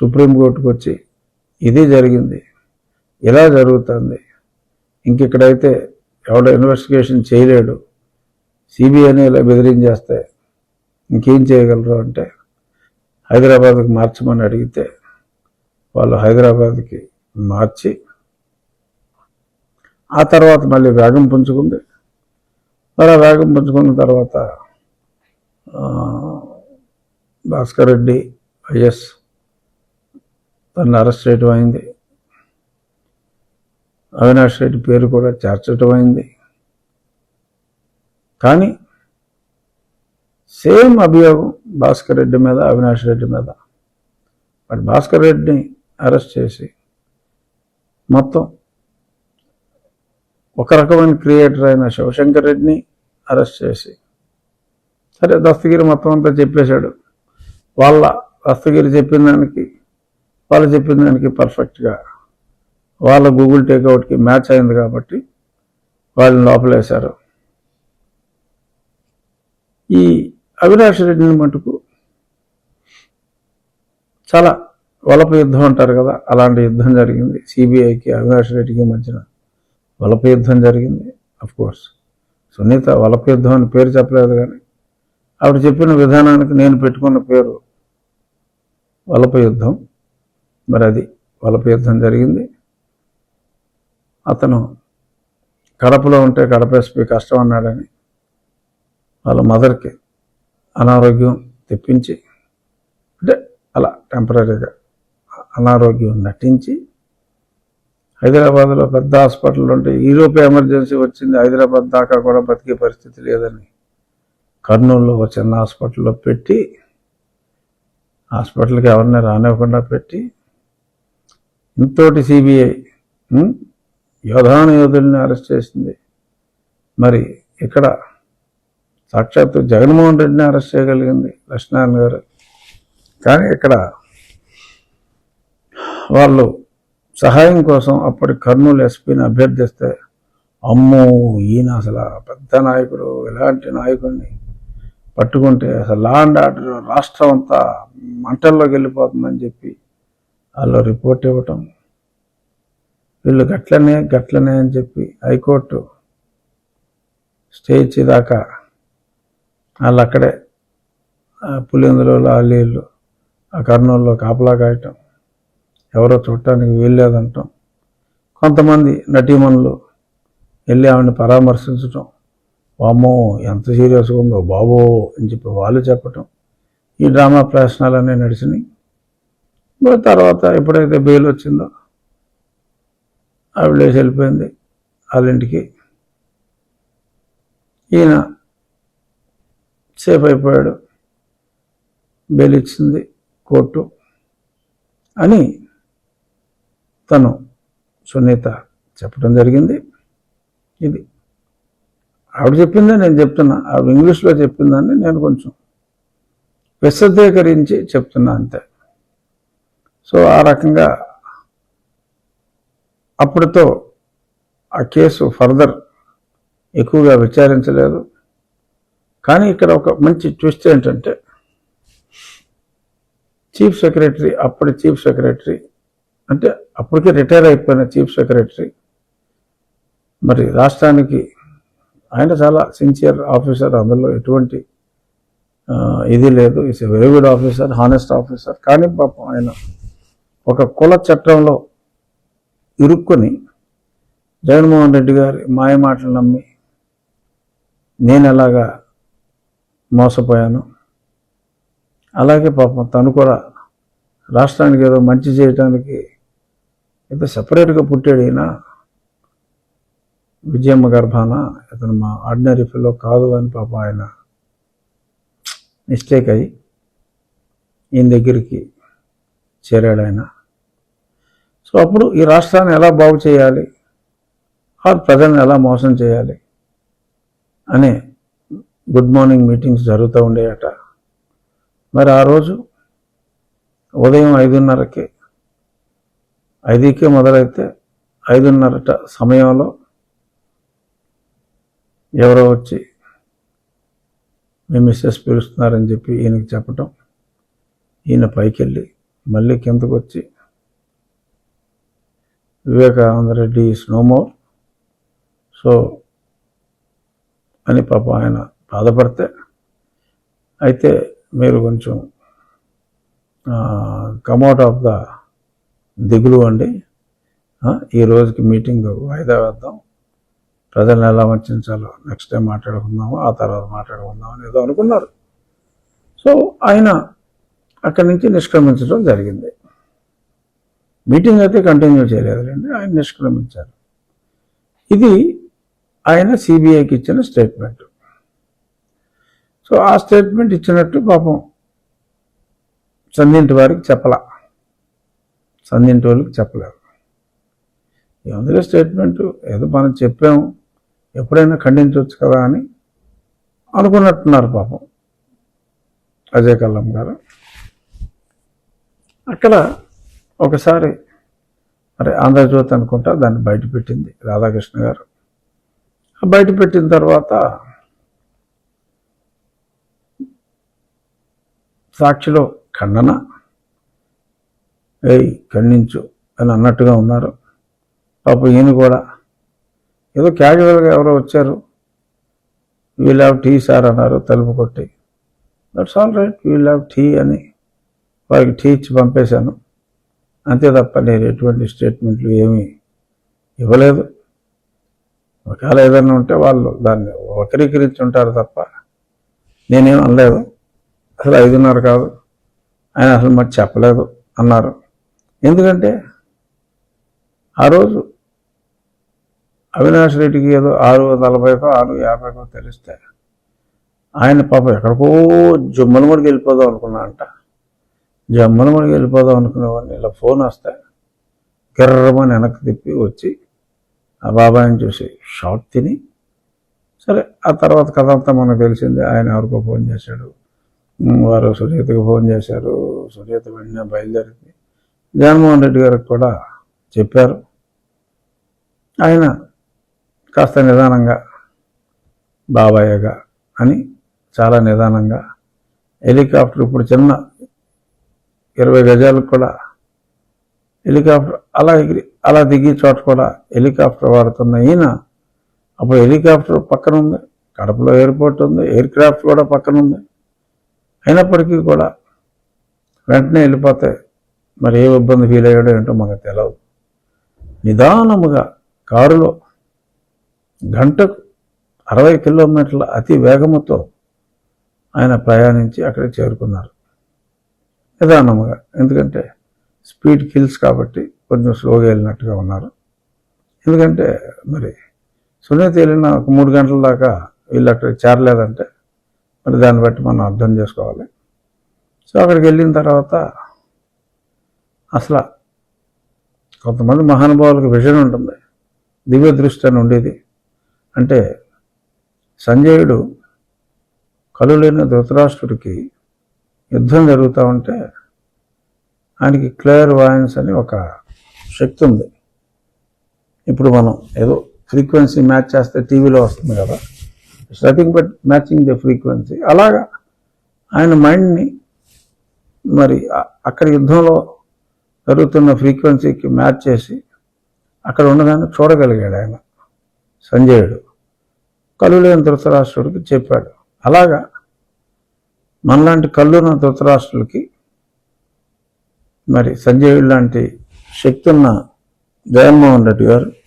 సుప్రీంకోర్టుకు వచ్చి ఇది జరిగింది ఇలా జరుగుతుంది. ఇంకెక్కడైతే ఎవడ ఇన్వెస్టిగేషన్ చేయలేడు. సిబిఐని ఇలా బెదిరించేస్తే ఇంకేం చేయగలరు అంటే హైదరాబాద్కి మార్చమని అడిగితే వాళ్ళు హైదరాబాద్కి మార్చి ఆ తర్వాత మళ్ళీ వేగం పుంజుకుంది. మరి ఆ వేగం పుంజుకున్న తర్వాత భాస్కర్ రెడ్డి వైఎస్ తను అరెస్ట్ చేయటం అయింది. అవినాష్ రెడ్డి పేరు కూడా చేర్చటం అయింది. కానీ సేమ్ అభియోగం భాస్కర్ రెడ్డి మీద అవినాష్ రెడ్డి మీద. బట్ భాస్కర్ రెడ్డిని అరెస్ట్ చేసి మొత్తం ఒక రకమైన క్రియేటర్ అయిన శివశంకర్ రెడ్డిని అరెస్ట్ చేసి సరే దస్తగిరి మొత్తం అంతా చెప్పేశాడు. వాళ్ళ దస్తగిరి చెప్పిన దానికి వాళ్ళు చెప్పిన దానికి పర్ఫెక్ట్గా వాళ్ళ గూగుల్ టేక్అవుట్కి మ్యాచ్ అయింది కాబట్టి వాళ్ళని లోపలేశారు. ఈ అవినాష్ రెడ్డిని మటుకు చాలా వలప యుద్ధం అంటారు కదా అలాంటి యుద్ధం జరిగింది. సిబిఐకి అవినాష్ రెడ్డికి మధ్యన వలప యుద్ధం జరిగింది అఫ్ కోర్స్ సునీత వలప యుద్ధం అని పేరు చెప్పలేదు కానీ ఆవిడ చెప్పిన విధానానికి నేను పెట్టుకున్న పేరు వలప యుద్ధం. మరి అది బలపీర్థం జరిగింది. అతను కడపలో ఉంటే కడప ఎస్పీ కష్టం అన్నాడని వాళ్ళ మదర్కి అనారోగ్యం తెప్పించి అంటే అలా టెంపరీగా అనారోగ్యం నటించి హైదరాబాద్లో పెద్ద హాస్పిటల్ ఉంటే ఈరోపే ఎమర్జెన్సీ వచ్చింది. హైదరాబాద్ దాకా కూడా బతికే పరిస్థితి లేదని కర్నూలులో ఒక చిన్న హాస్పిటల్లో పెట్టి హాస్పిటల్కి ఎవరిని రానివ్వకుండా పెట్టి ఇంతోటి సిబిఐ యోధాను యోధుల్ని అరెస్ట్ చేసింది. మరి ఇక్కడ సాక్షాత్తు జగన్మోహన్ రెడ్డిని అరెస్ట్ చేయగలిగింది లక్ష్మీనారాయణ గారు. కానీ ఇక్కడ వాళ్ళు సహాయం కోసం అప్పటి కర్నూలు ఎస్పీని అభ్యర్థిస్తే అమ్మో ఈయన అసలు పెద్ద నాయకుడు ఇలాంటి నాయకుడిని పట్టుకుంటే అసలు లా అండ్ ఆర్డర్ రాష్ట్రం అంతా మంటల్లోకి వెళ్ళిపోతుందని చెప్పి వాళ్ళు రిపోర్ట్ ఇవ్వటం. వీళ్ళు గట్లనే గట్లనే అని చెప్పి హైకోర్టు స్టే ఇచ్చేదాకా వాళ్ళు అక్కడే ఆ పులిందులో అల్లీళ్ళు ఆ కర్నూలులో కాపలా కాయటం ఎవరో చూడటానికి వీల్లేదంటాం కొంతమంది నటీమణులు వెళ్ళి ఆవిడని పరామర్శించటం. వామ్మో ఎంత సీరియస్గా ఉందో బాబో అని చెప్పి వాళ్ళు చెప్పటం. ఈ డ్రామా ప్రశ్నలన్నీ నడిచినాయి. తర్వాత ఎప్పుడైతే బెయిల్ వచ్చిందో ఆవిడ లేచి వెళ్ళిపోయింది వాళ్ళ ఇంటికి. ఈయన సేఫ్ అయిపోయాడు. బెయిల్ ఇచ్చింది కోర్టు అని తను సునీత చెప్పడం జరిగింది. ఇది ఆవిడ చెప్పిందే నేను చెప్తున్నా. ఆవిడ ఇంగ్లీష్లో చెప్పిందని నేను కొంచెం విశదీకరించి చెప్తున్నా అంతే. సో ఆ రకంగా అప్పటితో ఆ కేసు ఫర్దర్ ఎక్కువగా విచారించలేదు. కానీ ఇక్కడ ఒక మంచి ట్విస్ట్ ఏంటంటే చీఫ్ సెక్రటరీ అప్పటి చీఫ్ సెక్రటరీ అంటే అప్పటికే రిటైర్ అయిపోయిన చీఫ్ సెక్రటరీ మరి రాష్ట్రానికి ఆయన చాలా సిన్సియర్ ఆఫీసర్ అందులో ఎటువంటి ఇది లేదు. It's a very good officer honest officer కానీ పాపం ఆయన ఒక కుల చట్టంలో ఇరుక్కుని జగన్మోహన్ రెడ్డి గారి మాయ మాటలు నమ్మి నేను ఎలాగా మోసపోయాను? అలాగే పాపం తను కూడా రాష్ట్రానికి ఏదో మంచి చేయడానికి ఏదో సపరేట్గా పుట్టాడు ఈయన. విజయమ్మ గర్భాన ఇతను మా ఆర్డినరీ ఫిల్లో కాదు అని పాపం ఆయన మిస్టేక్ అయ్యి ఈయన దగ్గరికి చేరాడు ఆయన. సో అప్పుడు ఈ రాష్ట్రాన్ని ఎలా బాగు చేయాలి? ఆ ప్రజల్ని ఎలా మోసం చేయాలి? అనే గుడ్ మార్నింగ్ మీటింగ్స్ జరుగుతూ ఉండేయట. మరి ఆ రోజు ఉదయం ఐదున్నరకి ఐదుకే మొదలైతే ఐదున్నరట సమయంలో ఎవరో వచ్చి మీ మిస్సెస్ పిలుస్తున్నారని చెప్పి ఈయనకి చెప్పటం ఈయన పైకి వెళ్ళి మళ్ళీ కిందకు వచ్చి Vivekananda Reddy is no more so అని పాపం ఆయన బాధపడితే అయితే మీరు కొంచెం కమౌట్ ఆఫ్ ద దిగులు అండి. ఈ రోజుకి మీటింగ్ వాయిదా వేద్దాం. ప్రజలను ఎలా వంచాలో నెక్స్ట్ టైం మాట్లాడుకుందాము ఆ తర్వాత మాట్లాడుకుందామని ఏదో అనుకున్నారు. సో ఆయన అక్కడి నుంచి నిష్క్రమించడం జరిగింది. మీటింగ్ అయితే కంటిన్యూ చేయలేదులేండి. ఆయన నిష్క్రమించారు. ఇది ఆయన సిబిఐకి ఇచ్చిన స్టేట్మెంట్. సో ఆ స్టేట్మెంట్ ఇచ్చినట్టు పాపం సంధింటి వారికి చెప్పలా. సంధింటి వాళ్ళకి చెప్పలేదు. ఏముందిలే స్టేట్మెంట్ ఏదో మనం చెప్పాము ఎప్పుడైనా ఖండించవచ్చు కదా అని అనుకున్నట్టున్నారు పాపం అజయ్ కల్లం గారు. అక్కడ ఒకసారి మరి ఆంధ్రజ్యోతి అనుకుంటా దాన్ని బయట పెట్టింది రాధాకృష్ణ గారు. బయటపెట్టిన బయట పెట్టిన తర్వాత సాక్షిలో ఖండన ఏయ్ ఖండించు అని అన్నట్టుగా ఉన్నారు. పాప ఈయన కూడా ఏదో క్యాజువల్గా ఎవరో వచ్చారు. వీల్ హ్యావ్ టీ సార్ అన్నారు తలుపు కొట్టి. That's all right we'll have tea అని వారికి టీ ఇచ్చి పంపేశాను. అంతే తప్ప నేను ఎటువంటి స్టేట్మెంట్లు ఏమీ ఇవ్వలేదు. ఒకవేళ ఏదైనా ఉంటే వాళ్ళు దాన్ని వక్రీకరించి ఉంటారు తప్ప నేనేం అనలేదు. అసలు ఐదున్నర కాదు. ఆయన అసలు మరి చెప్పలేదు అన్నారు. ఎందుకంటే ఆ రోజు అవినాష్ రెడ్డికి ఏదో ఆరు నలభైకో ఆరు యాభైకో తెలిస్తే ఆయన పాప ఎక్కడికో జమ్మలమడికి వెళ్ళిపోదాం అనుకున్నా అంట జమ్మలమడికి వెళ్ళిపోదాం అనుకునేవాడిని. ఇలా ఫోన్ వస్తే గిర్రమని వెనక్కి తిప్పి వచ్చి ఆ బాబాయిని చూసి షాక్ తిని. సరే ఆ తర్వాత కథ అంతా మనకు తెలిసిందే. ఆయన ఎవరికో ఫోన్ చేశాడు. వారు సునీతకు ఫోన్ చేశారు. సునీత వెంటనే బయలుదేరింది. జగన్మోహన్ రెడ్డి గారికి కూడా చెప్పారు. ఆయన కాస్త నిదానంగా బాబాయ్యగా అని చాలా నిదానంగా హెలికాప్టర్ ఇప్పుడు చిన్న ఇరవై గజాలకు కూడా హెలికాప్టర్ అలా ఎగిరి అలా దిగి చోట కూడా హెలికాప్టర్ వాడుతున్న ఈయన. అప్పుడు హెలికాప్టర్ పక్కన ఉంది కడపలో ఎయిర్పోర్ట్ ఉంది ఎయిర్ క్రాఫ్ట్ కూడా పక్కన ఉంది. అయినప్పటికీ కూడా వెంటనే వెళ్ళిపోతే మరి ఏ ఇబ్బంది ఫీల్ అయ్యాడో ఏంటో మనకు తెలియదు నిదానముగా కారులో గంటకు అరవై కిలోమీటర్ల అతి వేగముతో ఆయన ప్రయాణించి అక్కడికి చేరుకున్నారు. నిదానముగా ఎందుకంటే స్పీడ్ కిల్స్ కాబట్టి కొంచెం స్లోగా వెళ్ళినట్టుగా ఉన్నారు. ఎందుకంటే మరి సునీత వెళ్ళిన ఒక మూడు గంటల దాకా వీళ్ళు అక్కడ చేరలేదంటే మరి దాన్ని బట్టి మనం అర్థం చేసుకోవాలి. సో అక్కడికి వెళ్ళిన తర్వాత అసలు కొంతమంది మహానుభావులకు విజన్ ఉంటుంది. దివ్య దృష్టి అని ఉండేది. అంటే సంజయుడు కలులేని ధృతరాష్ట్రుడికి యుద్ధం జరుగుతూ ఉంటే ఆయనకి క్లియర్ వాయిన్స్ అని ఒక శక్తి ఉంది. ఇప్పుడు మనం ఏదో ఫ్రీక్వెన్సీ మ్యాచ్ చేస్తే టీవీలో వస్తుంది కదా. It's nothing but matching the frequency అలాగా ఆయన మైండ్ని మరి అక్కడ యుద్ధంలో జరుగుతున్న ఫ్రీక్వెన్సీకి మ్యాచ్ చేసి అక్కడ ఉన్నదాన్ని చూడగలిగాడు ఆయన. సంజయుడు. కలులేని ధృతరాష్ట్రుడికి చెప్పాడు. అలాగా మనలాంటి కళ్ళున్న ధృతరాష్ట్రులకి మరి సంజయుడు లాంటి శక్తి ఉన్న జగన్మోహన్ రెడ్డి గారు